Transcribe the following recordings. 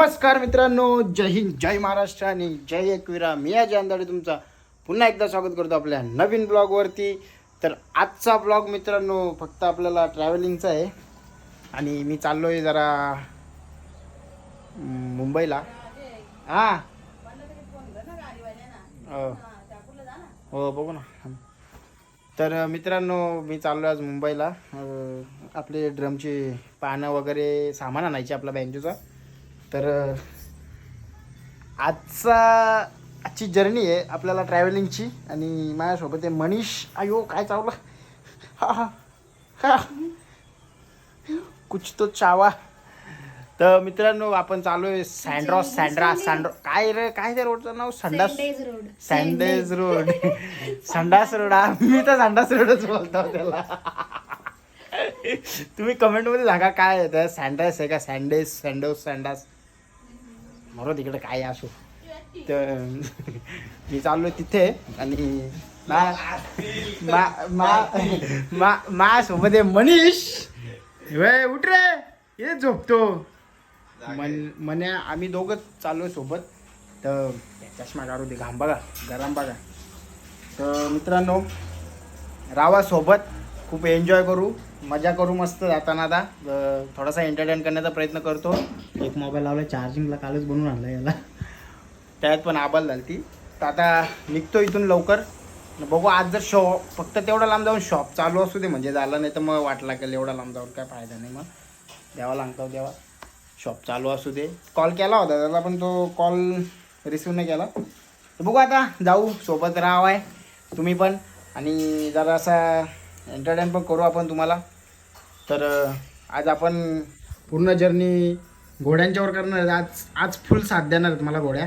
नमस्कार मित्रांनो जय हिंद जय महाराष्ट्र आणि जय एकवीरा मी अजय अंदाडे तुमचा पुन्हा एकदा स्वागत करतो आपल्या नवीन ब्लॉगवरती तर आजचा ब्लॉग मित्रांनो फक्त आपल्याला ट्रॅव्हलिंगचा आहे. आणि मी चाललो आहे जरा मुंबईला. हां. हो. हो बघू ना. तर मित्रांनो मी चाललो आज मुंबईला. आपले ड्रमचे पानं वगैरे सामान आणायचे आपला बँकेचा तर आजचा आजची जर्नी आहे आपल्याला ट्रॅव्हलिंगची आणि माझ्यासोबत आहे मनीष. अयो काय चावला? हा हा. हा. कुछ तो चावा. तर मित्रांनो आपण चालू आहे सँड्रॉस सँड्रा सँड्रो काय रे काय ते रोडचं नाव? संडास सँडेज रोड सँडेज रोड संडास रोड मी तर संडास रोडच बोलतो त्याला. तुम्ही कमेंटमध्ये सांगा काय आहे? त्या सँडास आहे का? सँडेस सँडोस सँडास मरो तिकडे काय असो. तर मी चाललोय तिथे आणि मा मा मा मा आहे मनीष. वे उठ रे. हे झोपतो. मन मन्या आम्ही दोघंच चाललोय सोबत. तर चष्मा काढू दे घाम बघा गरम बघा. तर मित्रांनो रावा सोबत. खूप एन्जॉय करू मजा करू मस्त जाताना आता. थोडासा एंटरटेन करण्याचा प्रयत्न करतो. एक मोबाईल लावला चार्जिंगला कालच बनवून आणला याला. त्यात पण आबाल झाली ती तर आता निघतो इथून लवकर. बघू आज जर शॉप फक्त तेवढा लांब जाऊन शॉप चालू असू दे म्हणजे झालं नाही तर मग वाटला लागेल एवढा लांब जाऊन काय फायदा नाही मग. द्यावा लागतो देवा. शॉप चालू असू दे. कॉल केला होता त्याला पण तो कॉल रिसिव्ह नाही केला. तर बघू आता जाऊ. सोबत राहावाय तुम्ही पण. आणि जरा असा एंटरटेन पण करू आपण तुम्हाला. तर आज आपण पूर्ण जर्नी घोड्यांच्यावर करणार. आज आज फुल साथ देणार आहेत मला घोड्या.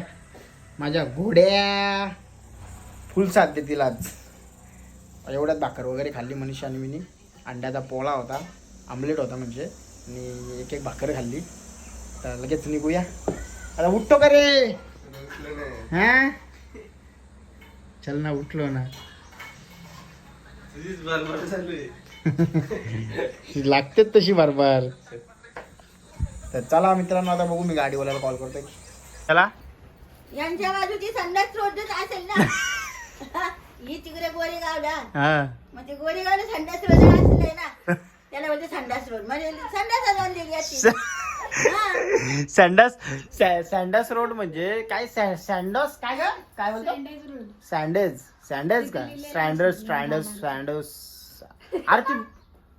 माझ्या घोड्या फुल साथ देतील आज. एवढ्यात भाकर वगैरे खाल्ली मनीषा आणि मिनी. अंड्याचा पोळा होता आमलेट होता म्हणजे आणि एक एक भाकर खाल्ली. तर लगेच निघूया. आता उठतो का रे? हा? चल ना उठलो ना. लागतेच तशी बारबार. तर चला मित्रांनो आता बघू मी गाडीवाल्याला कॉल करतोय. चला. यांच्या बाजूची संडास रोडच असेल ना? ही तिकडे गोरेगावला. हा. मग ते गोरेगावला संडास रोड असले ना त्याला बोलते संडास रोड. म्हणजे संडास हा. सँडस सँडस रोड म्हणजे काय? सँडस काय ग? काय बोलतो? सँडेज सँडेज का? स्ट्रँडस स्ट्रँडस स्ट्रँडस अरे ती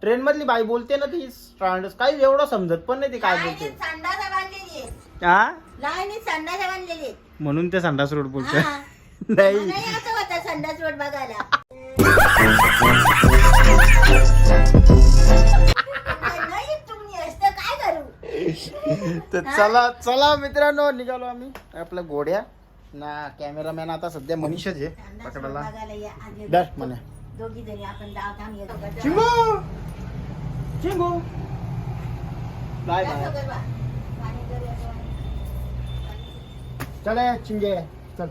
ट्रेन मधली बाई बोलते ना ती स्ट्रँडस काही एवढं समजत पण नाही ती काय बोलते. लाईनीत संडास बांधलेली आहे. हा लाईनीत संडास बांधलेली आहे. म्हणून ते संडास रोड बोलते हा. नाही. मलाही असं होतं संडास रोड बघायला. नाही तुम्ही असतं काय करू? तर चला चला मित्रांनो निघालो आम्ही. आपल्या घोड्या ना कॅमेरामॅन आता सध्या मनीषच आहे. पकडायला. डर म्हणे. दोघी जणी आपण डाव थांब येतो चिंगू चिंगू बाय बाय. चल ए, चिंगे. चल.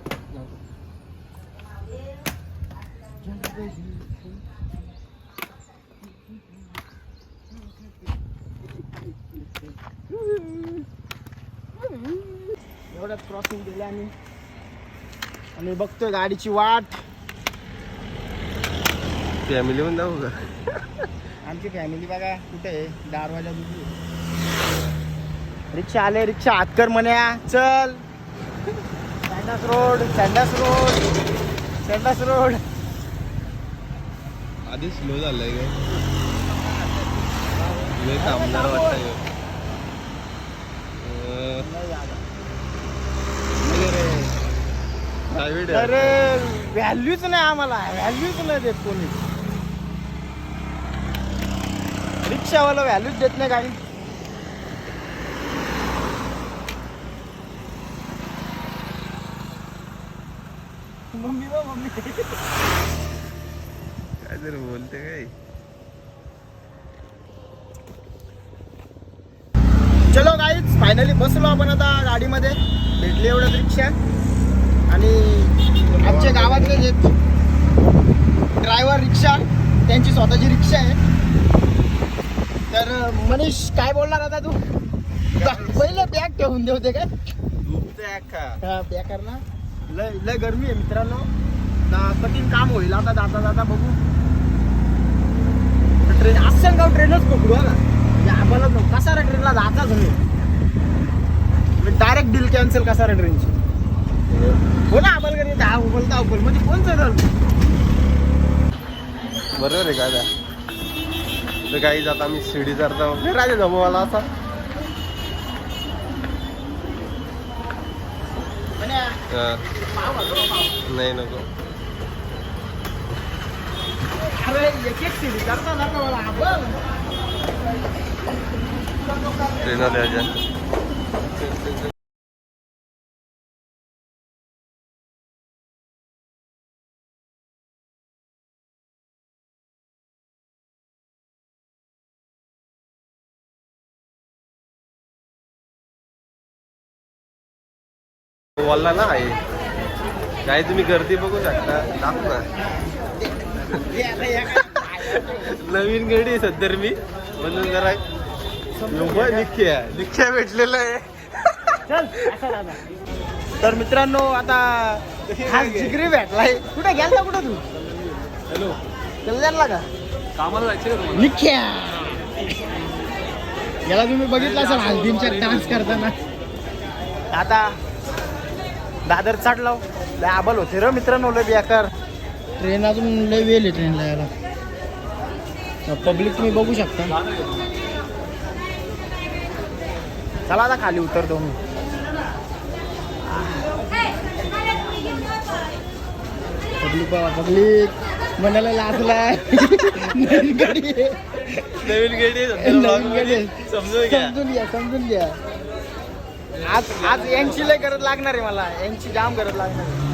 एवढ्यात क्रॉसिंग केलं आम्ही. आणि बघतोय गाडीची वाट. फॅमिली मध्ये जाऊ का? आमची फॅमिली बघा कुठे आहे? दारवाजा रिक्षा आले रिक्षा हातकर म्हण्या. चल. Sandhurst road Sandhurst road Sandhurst road आधी स्लो झालंय काय थांबणार वाटतं प्रायव्हेट व्हॅल्यूच नाही आम्हाला. व्हॅल्यूच नाही देत कोणी. रिक्षावाला व्हॅल्यूच देत नाही गाडी मम्मी बा मम्मी. काय तरी बोलते काय? चलो गाईच फायनली बसलो आपण आता गाडीमध्ये. भेटली एवढ्यात रिक्षा. आणि आमच्या गावातले जे ड्रायव्हर रिक्षा त्यांची स्वतःची रिक्षा आहे. तर मनीष काय बोलणार आता तू? पहिले बॅग ठेवून देऊ ते काय? हा बेकार ना. लय लय गरमी आहे मित्रांनो. कठीण काम होईल. आता जाता जाता बघू. ट्रेन आसनगाव ट्रेनच पकडू ना या आम्हाला कसारा ट्रेनला जाताच मी डायरेक्ट डील कॅन्सल कसारा ट्रेनची हो ना आम्हाला कधी दहा उबल दहा उबल म्हणजे कोण चढल बरोबर आहे का तर काही जात आम्ही शिडी चढता. राजा जमवाला असा. नाही नको. अरे एक ना मला ना आई काय तुम्ही गर्दी बघू शकता. दाख ना नवीन गडी आहे सध्या मी. म्हणून जरा निख्या निख्या भेटलेला आहे. तर मित्रांनो आता हा जिगरी भेटलाय. कुठे गेलता कुठं तू? हॅलो. जायला का? कामाला जायचं निख्या. याला तुम्ही बघितलं असेल हल्दींच्या डान्स करताना. आता दादर चढलाव लय आबल होते र मित्रांनो लय बेकार. ट्रेन अजून लय वेल आहे ट्रेनला याला पब्लिक तुम्ही बघू शकता. चला आता खाली उतरतो मी पब्लिक पब्लिक. मनाला लाजलाय नवीन गाडी. नवीन समजून घ्या समजून घ्या. आज आज यांची लय गरज लागणार आहे मला. यांची जाम गरज लागणार आहे.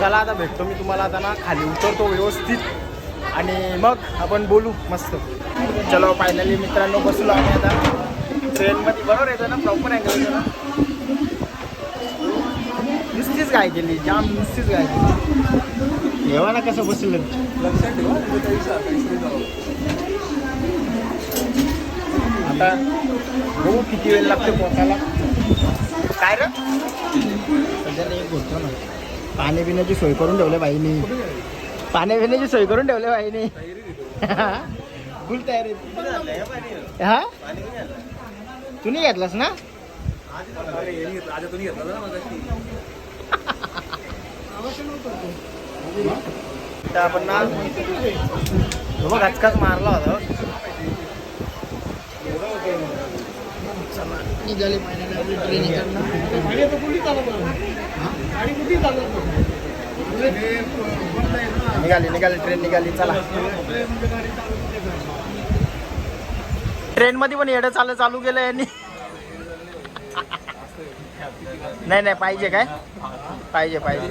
चला आता भेटतो मी तुम्हाला आता ना. खाली उतरतो व्यवस्थित. आणि मग आपण बोलू मस्त. चलो फायनली मित्रांनो बसलो आम्ही आता. ट्रेनमध्ये बरोबर येतो ना प्रॉपर अँगल ना. नुसतीच काय केली जाम नुसतीच काय केली. येवा ना कसं बसलं आता बघू किती वेळ लागतो पोहोचायला. काय रे? सध्याला एक बोलतो ना. पाणी पिण्याची सोय करून ठेवले बाईनी. पाणी पिण्याची सोय करून ठेवले बाईनी. फुल तयारी. हा? तू नाही घेतलास ना? आपण ना बघ हचकाच मारला होता. निघाली ट्रेन निघाली निघाली ट्रेन निघाली चला. ट्रेन मध्ये पण येडं चालू चालू केलं यांनी. नाही नाही पाहिजे काय? पाहिजे पाहिजे.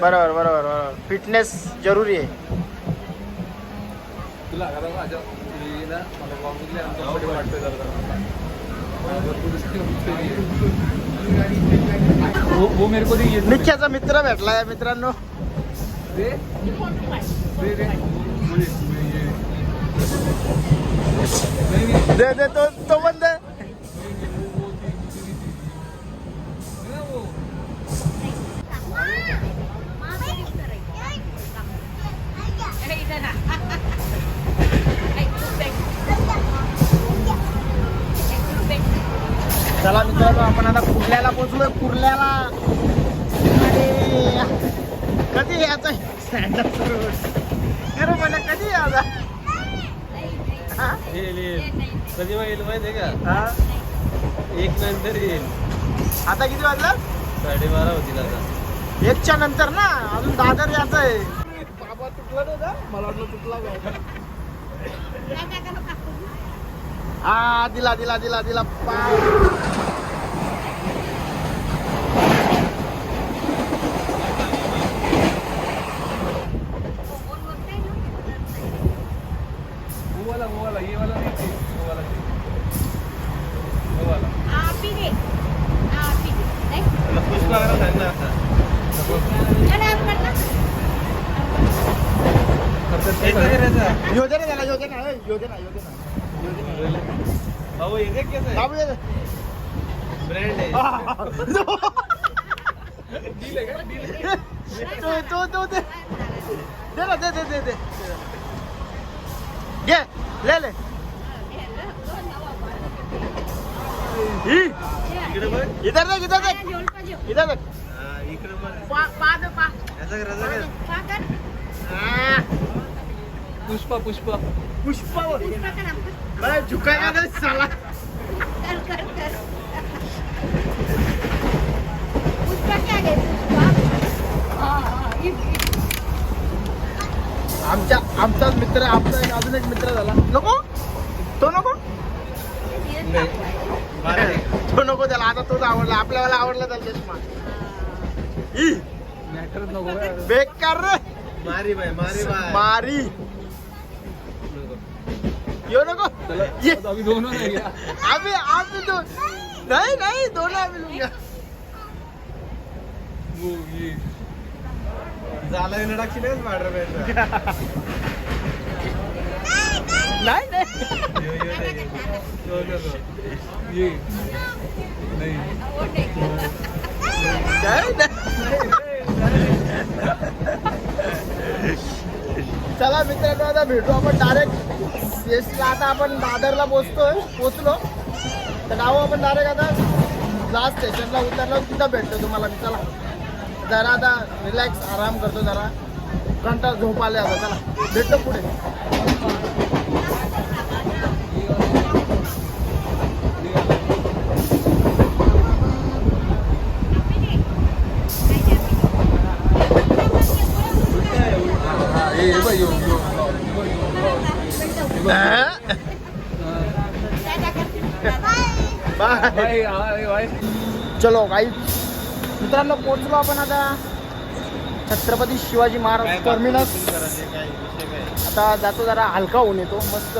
बरोबर बरोबर बरोबर. फिटनेस जरुरी आहे. वो मेरे को नहीं निख्याचा मित्र भेटलाय मित्रांनो. दे दे तो तो पण दे चला मित्रांनो आपण आता कुर्ल्याला पोचलोय कुर्ल्याला. कधी यायचं स्टँडअप अरे मला कधी यायचा हा? कधी येईल माहिती आहे का हा? एक नंतर येईल. आता किती वाजलं? साडेबारा होतील आता. एकच्या नंतर ना? अजून दादर यायचं आहे. बाबा तुटला नाही का मला वाटलं तुटला काय हा दिला दिला दिला दिला पा- वो वाला वो वाला ये वाला नहीं वो वाला वो वाला पुष्पा करा सांग ना आता एक कधी राहायचा योजना त्याला योजना यो दे ना यो दे ना यो दे देख कसं दाबू दे. ब्रँड आहे. हा. तो तो तो दे दे ना दे दे दे दे. घे ले ले. इधर देख इधर देख. इधर देख. हा, इकडे बघ. पा पा दे पा याचा कर कर झुकाएगा ना साला आमच्या आमचाच मित्र आमचा एक अजून एक मित्र झाला. नको? तो नको? तो नको त्याला. आता तोच आवडला. आपल्याला आवडला त्याला चष्मा. ई, मॅटरच नको बेकार रे. मारी बाय मारी बाय मारी. यो नको ये। आम्ही दोन नाही आम्ही आम्ही दोन नाही नाही दोन आम्ही लुंग्या झाला आहे स्पायडरमॅनचा नाही नाही ये नाही नाही. चला मित्रांनो आता भेटू आपण डायरेक्ट एसला आता आपण दादरला पोचतोय पोचलो. तर आहो आपण डायरेक्ट आता. लास्ट स्टेशनला उतरलो तिथं भेटतो तुम्हाला मी. चला. जरा आता रिलॅक्स आराम करतो जरा. घंटा झोप आले आता. चला. भेटतो पुढे बाय चलो काही मित्रांनो पोचलो आपण आता. छत्रपती शिवाजी महाराज टर्मिनस आता जातो जरा हलका होऊन येतो मस्त.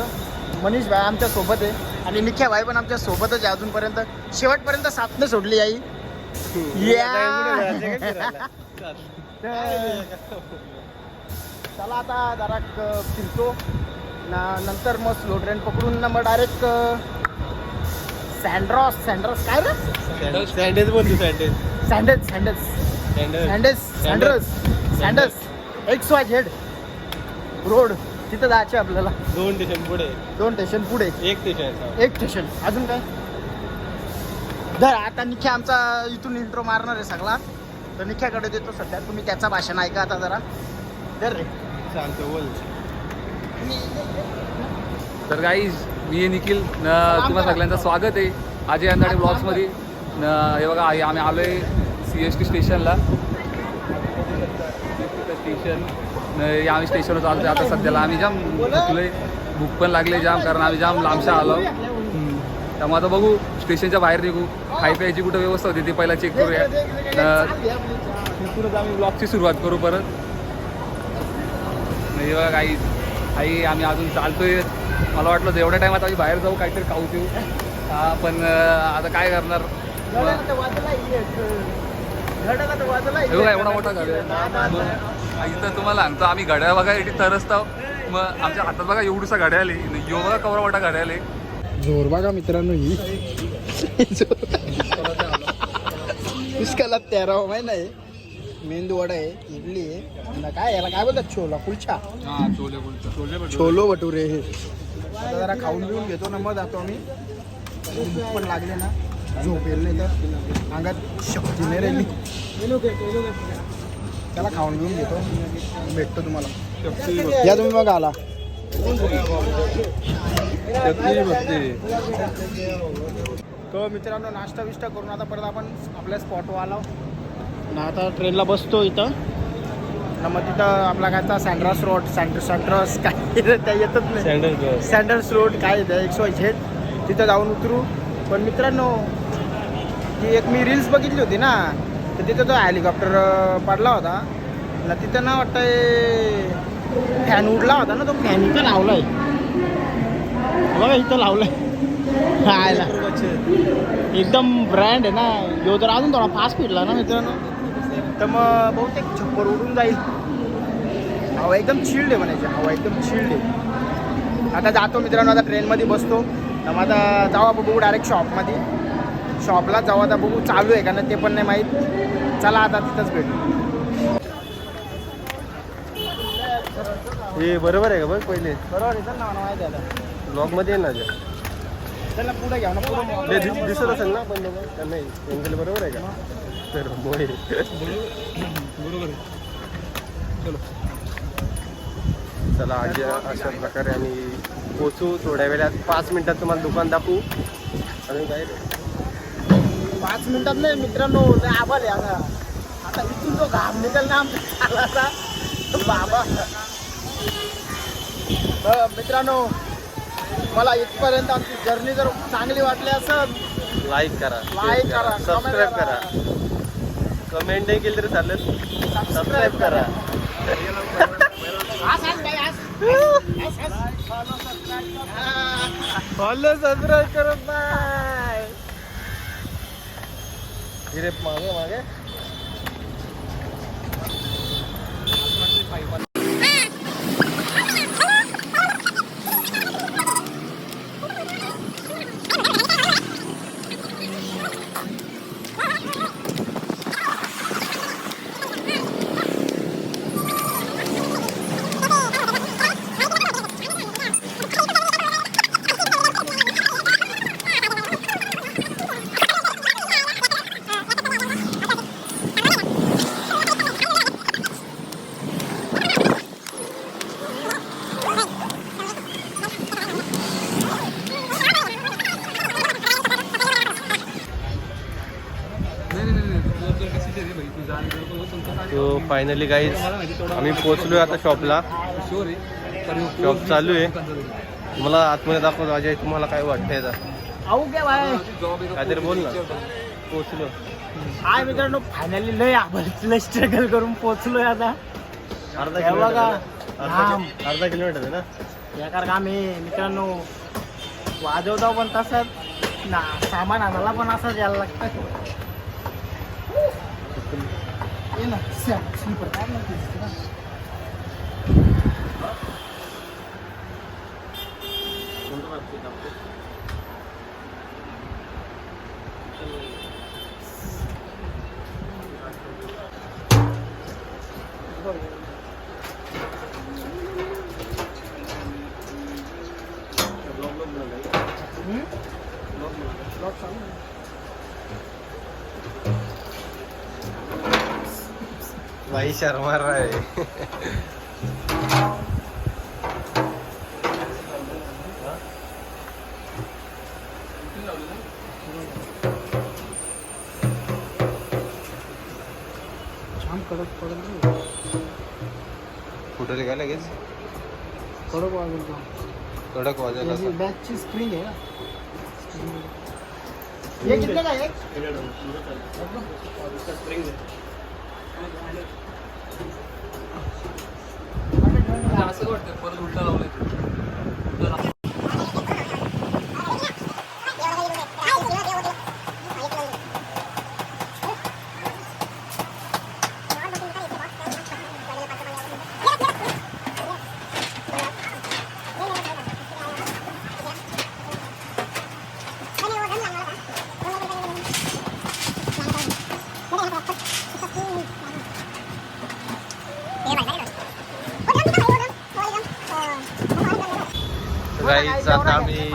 मनीष भाई आमच्यासोबत आहे. आणि निख्या भाई पण आमच्या सोबतच आहे अजूनपर्यंत. शेवटपर्यंत साथने सोडली आई. चला. आता जरा फिरतो. ना नंतर मग स्लो ट्रेन पकडून ना मग डायरेक्ट सँड्रॉस सँड्रॉस काय रे? सँडेज बोलतो सँडेज sandals सँडेज sandals sandals sandals X Y Z road तिथं जायचे आपल्याला. दोन स्टेशन पुढे. दोन स्टेशन पुढे. एक स्टेशन एक स्टेशन अजून काय? धर आता निख्या आमचा इथून इंट्रो मारणार आहे सगळा. तर निख्याकडे देतो सध्या. तुम्ही त्याचा भाषण ऐका आता जरा. धर रे. सांगतो बोल. तर गाईज मी निखिल तुम्हा सगळ्यांचं स्वागत आहे. अजय अंधाडे ब्लॉग्समध्ये. न हे बघा हे आम्ही आलो आहे सी एस टी स्टेशनला स्टेशन. आम्ही स्टेशनवर चालतो आता सध्याला आम्ही जाम थकलोय. भूक पण लागले जाम कारण आम्ही जाम लांबशा आलो. त्यामुळे आता बघू स्टेशनच्या बाहेर निघू. खाई प्यायची कुठं व्यवस्था होती ती पहिला चेक करूया. न तिथूनच आम्ही ब्लॉगची सुरुवात करू परत. नाही बघा काही आई आम्ही अजून चालतोय. मला वाटलं एवढ्या टायमात आम्ही बाहेर जाऊ काहीतरी खाऊ पिऊ. हा पण आता काय करणार? हे एवढा मोठा इथं तुम्हाला सांगतो आम्ही घड्याळ बघायसाठी तरसतो मग आमच्या हातात बघा एवढूसा घड्याळ आहे. यो बघा कवरा मोठा घड्याळ जोर बघा मित्रांनो ही. इसकाला तेरावा महिना आहे. मेंदू वडा आहे इडली आहे. आणि काय याला काय बोलतात? छोला कुलछा हा छोले छोले छोलो भटुरे हे. आता जरा खाऊन बिऊन घेतो ना मग जातो आम्ही. भूक पण लागले ना. झोप येईल नाही तर. अंगात शक्ती नाही राहिली. त्याला खाऊन बिऊन घेतो. भेटतो तुम्हाला. या तुम्ही मग आला. तो मित्रांनो नाश्ता विष्टा करून आता परत आपण आपल्या स्पॉटवर आलो. ना आता ट्रेनला बसतो इथं. ना मग तिथं आपला काय आता सँड्रॉस रोड सँड्र सँड्रॉस काय त्या येतच नाही. सँडल्स रोड काय येतं एक्स वाय झेड तिथं जाऊन उतरू. पण मित्रांनो ती एक मी रील्स बघितली होती ना तर तिथं तो हेलिकॉप्टर पडला होता. ना तिथं ना वाटतं फॅन उडला होता ना तो फॅन इथं लावलाय. बघा इथं लावलाय. हायला एकदम ब्रँड आहे ना. यो तर अजून थोडा फास्ट फिरला ना मित्रांनो. तर मग बहुतेक छप्पर उडून जाईल. हवा एकदम चिल्ड आहे म्हणायची हवा एकदम चिल्ड आहे आता जातो मित्रांनो आता ट्रेनमध्ये बसतो. मग आता जाऊ आपण बघू डायरेक्ट शॉपमध्ये शॉपला जाऊ आता बघू चालू आहे का ना ते पण नाही माहीत. चला आता तिथंच भेटू. हे बरोबर आहे का बघ पहिले? बरोबर आहे चल ना मला माहिती आहे आता. ब्लॉगमध्ये आहे ना जे. चल ना पुढे घ्या ना ते पुढे दिस- दिसत असेल ना पण नाही? बरोबर आहे का? तर मोहे चला. आज अशा प्रकारे आम्ही पोचू थोड्या वेळात पाच मिनिटात तुम्हाला दुकान दाखवू. आणि काय पाच मिनिटात नाही मित्रांनो लय आभार आता आता इथून जो घाम निघेल ना आमचा तो बाबा. मित्रांनो मला इथपर्यंत आमची जर्नी जर चांगली वाटली असेल लाईक करा Like करा, सबस्क्राईब करा. कमेंट नाही केली तरी चालेल. सबस्क्राईब करा आज आज बाई, आज. आज, आज. फॉलो सबस्क्राईब करत नाही मागे मागे. फायनली गाईज आम्ही पोहोचलोय आता शॉपला शॉप चालू आहे. मला आतमध्ये दाखवतो अजय तुम्हाला काय वाटतंय? काहीतरी बोल ना. पोहोचलो हाय मित्रांनो फायनली लय लय स्ट्रगल करून पोहोचलोय आता अर्धा हे बघा. किलोमीटर. अर्धा किलोमीटर आहे ना बेकार काम आहे मित्रांनो वाजवता पण तसंच ना सामान आणायला पण असंच यायला लागतं ये ना स्लीपर काय भाई शर्मा रहा। है छान कडक कडक कुठे काय लगेच कडक वाजवतो कडक वाजायला याची बॅचची स्प्रिंग आहे ना? हे किती का एक म्हणजे असं वाटतं परत उलटा लावलंय उलटा लावलंय. गाईच आता आम्ही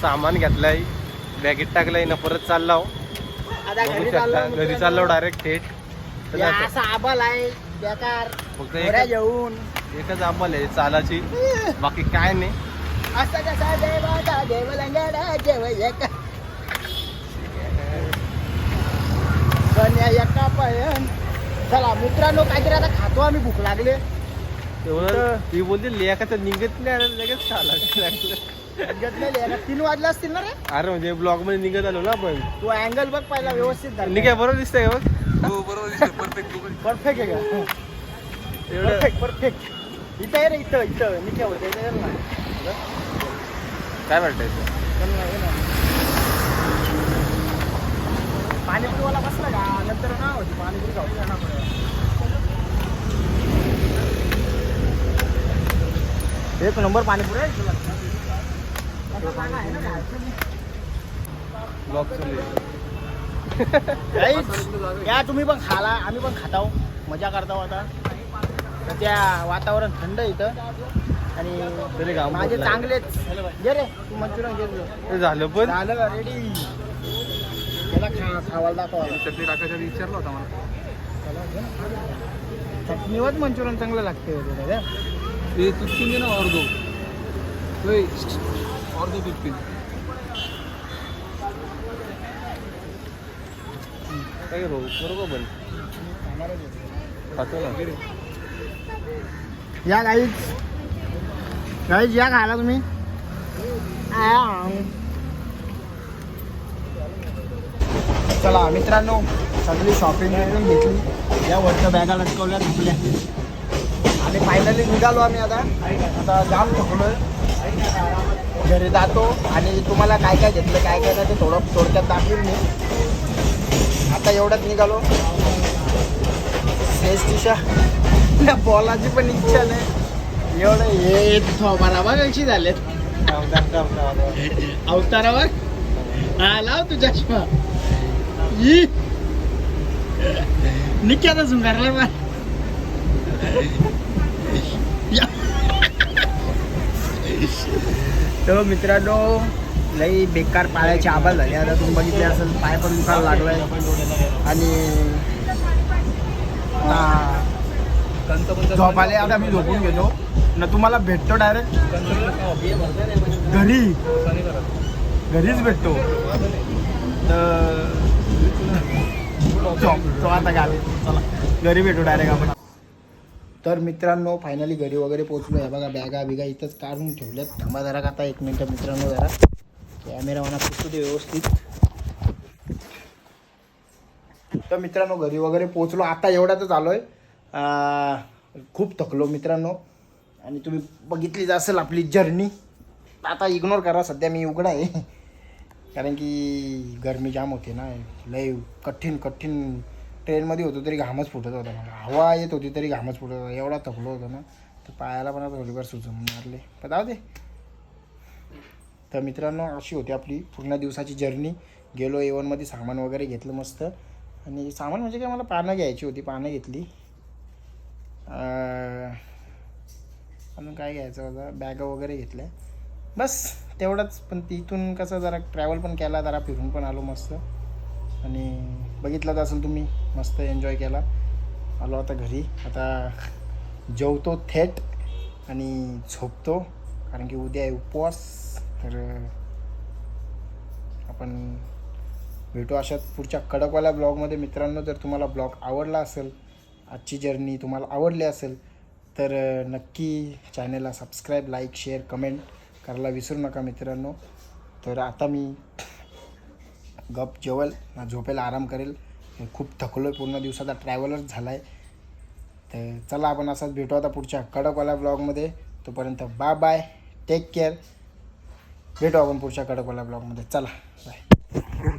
सामान घेतलंय. बॅगेत टाकलंय ना परत चाललो बघू घरी शकता चाललो घरी चाललो डायरेक्ट थेट. असा आबाल आहे बेकार. फक्त घोड्या एकच घेऊन. एकच आंबल आहे चालाची. बाकी काय नाही. असं कसा देवाचा देव लंगडा देव एक. कन्या एका पयन चला मित्रांनो काहीतरी आता खातो आम्ही भूक लागले. तेवढं ती बोलते लेखाचं निघत नाही लगेच चाला घेतलेले आता तीन वाजले असतील ना रे? अरे म्हणजे ब्लॉगमध्ये निघत आलो ना आपण. तू अँगल बघ पहिला व्यवस्थित धर. निघाय बरोबर दिसतंय का बघ? हो बरोबर दिसतंय. परफेक्ट परफेक्ट आहे का? एवढं? परफेक्ट परफेक्ट इथं आहे रे इथं इथं. निघ्या होतं इथं ये ना. काय वाटतंय ये ना. पाणीपुरीवाला बसला का? नंतर ना होती. पाणीपुरी खाऊ जाणार एक नंबर पाणीपुरी आहे. तुला ब्लॉग चालू आहे. Guys, या तुम्ही पण खाला आम्ही पण खाताव. मजा करताव आता. त्या वातावरण थंड इथं. आणि माझे. चांगलेच घे रे तू मंचुरियन झालं पण? झालं रेडी त्याला खा खावायला दाखवा चटणी टाकायच्या आधी विचारलं होता मला. चटणीवर मंचुरियन चांगलं लागते. ते ना अर्धो अर्धो काय भाऊ बरोबर पण खातो ना. या गाईज गाईज या खायला तुम्ही. चला मित्रांनो सगळी शॉपिंग वगैरे घेतली. या वरच्या बॅगा लटकवल्या आपल्या आणि फायनली निघालो आम्ही आता. आता जाम थकलोय. घरी जातो आणि तुम्हाला काय काय घेतलं काय काय नाही ते थोडं थोडक्यात दाखवीन मी. आता एवढ्यात निघालो. सेस दिशा बॉलाची पण इच्छा नाही. एवढं हे थोबारा बघ कशी झालेत. अवतारा बघ हा लाव तू चष्मा ई. निक्की झुंगारला बघ या. तर मित्रांनो लई बेकार पायाचे आभार झाली. आता तुम्ही बघितले असेल पाय पण दुखायला लागलाय. आणि झोप आले आता मी झोपून गेलो ना तुम्हाला भेटतो डायरेक्ट घरी. घरीच भेटतो. तर आता चला. घरी भेटू डायरेक्ट आपण. तर मित्रांनो फायनली घरी वगैरे पोचलो आहे बघा बॅगा बिगा इथंच काढून ठेवल्यात. थांबा जरा का आता एक मिनटं मित्रांनो जरा. कॅमेरा म्हणा फुटतो ते व्यवस्थित. तर मित्रांनो घरी वगैरे पोचलो आता एवढ्यातच आलो आहे खूप थकलो मित्रांनो. आणि तुम्ही बघितलीच असेल आपली जर्नी आता इग्नोर करा. सध्या मी उघडा आहे. कारण की गरमी जाम होते ना. लय कठीण कठीण ट्रेनमध्ये होतो तरी घामच फुटत होता मला. हवा येत होती तरी घामच फुटत होता. एवढा थकलो होतो ना तर पायाला पण आता थोडीफार सुचून मारले. पण जाऊ दे. तर मित्रांनो अशी होती आपली पूर्ण दिवसाची जर्नी. गेलो एवनमध्ये सामान वगैरे घेतलं मस्त. आणि सामान म्हणजे काय मला पानं घ्यायची होती पानं घेतली. अजून काय घ्यायचं होतं? बॅगा वगैरे घेतल्या. बस तेवढंच. पण तिथून कसं जरा ट्रॅव्हल पण केला जरा फिरून पण आलो मस्त. आणि बघितलं असेल तुम्ही मस्त एन्जॉय केला. आलो आता घरी. आता जेवतो थेट आणि झोपतो कारण की उद्या आहे उपवास. तर आपण भेटू अशाच पुढच्या कडकवाल्या ब्लॉगमध्ये. मित्रांनो जर तुम्हाला ब्लॉग आवडला असेल आजची जर्नी तुम्हाला आवडली असेल तर नक्की चॅनलला सबस्क्राईब लाईक शेअर कमेंट करायला विसरू नका मित्रांनो. तर आता मी गप जेवल झोपेला आराम करेल. खूप थकलो आहे पूर्ण दिवसाचा ट्रॅव्हलच झाला आहे तर चला आपण असाच भेटू आता पुढच्या कडकवाल्या ब्लॉगमध्ये तोपर्यंत बाय बाय टेक केअर भेटू आपण पुढच्या कडकवाल्या ब्लॉगमध्ये चला बाय